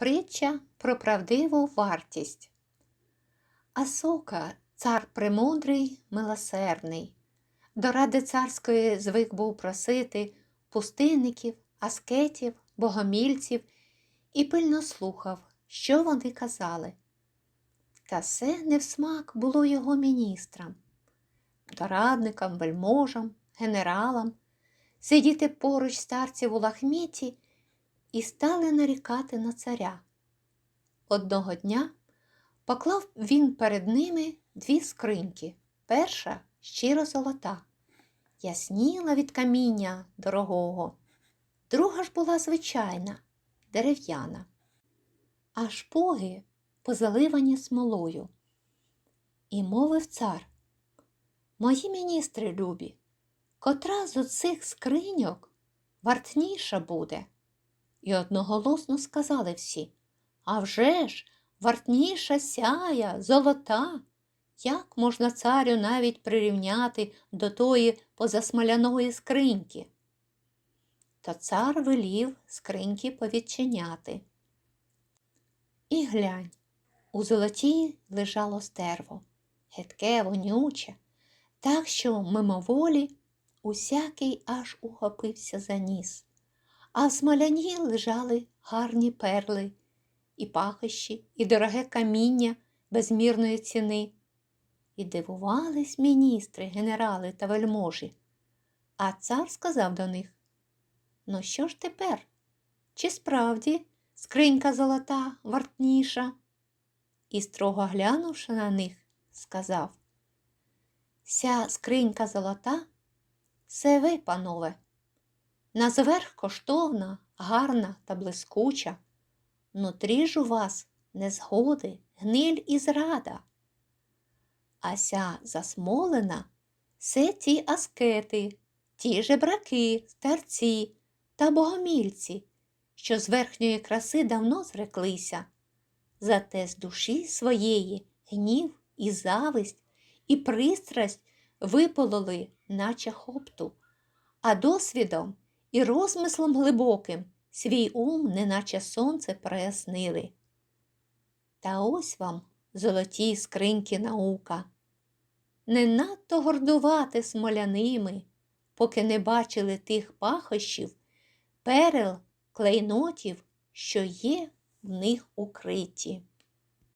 Притча про правдиву вартість. Асока, цар премудрий, милосердний. До ради царської звик був просити пустинників, аскетів, богомільців і пильно слухав, що вони казали. Та все не в смак було його міністрам, дорадникам, вельможам, генералам, сидіти поруч старців у лахміті і стали нарікати на царя. Одного дня поклав він перед ними дві скриньки. Перша щиро золота, ясніла від каміння дорогого, друга ж була звичайна, дерев'яна, а шпоги позаливані смолою. І мовив цар, мої міністри любі, котра з оцих скриньок вартніша буде. І одноголосно сказали всі «А вже ж, вартніша сяя, золота. Як можна царю навіть прирівняти до тої позасмоляної скриньки? То цар велів скриньки повідчиняти. І глянь, у золотій лежало стерво, гидке, вонюче, так що мимоволі усякий аж ухопився за ніс а в смоляні лежали гарні перли, і пахощі, і дороге каміння безмірної ціни. І дивувались міністри, генерали та вельможі. А цар сказав до них: Ну, що ж тепер? Чи справді скринька золота вартніша? І, строго глянувши на них, сказав: Ся скринька золота, це ви, панове. Назверх коштовна, гарна та блискуча, Нутрі ж у вас незгоди, гниль і зрада. А ся засмолена все ті аскети, ті жебраки, старці та богомільці, що з верхньої краси давно зреклися, зате з душі своєї гнів і зависть, і пристрасть випололи, наче хопту, а досвідом і розмислом глибоким свій ум, неначе сонце, прояснили. Та ось вам золоті скриньки наука. Не надто гордувати смоляними, поки не бачили тих пахощів, перел, клейнотів, що є в них укриті.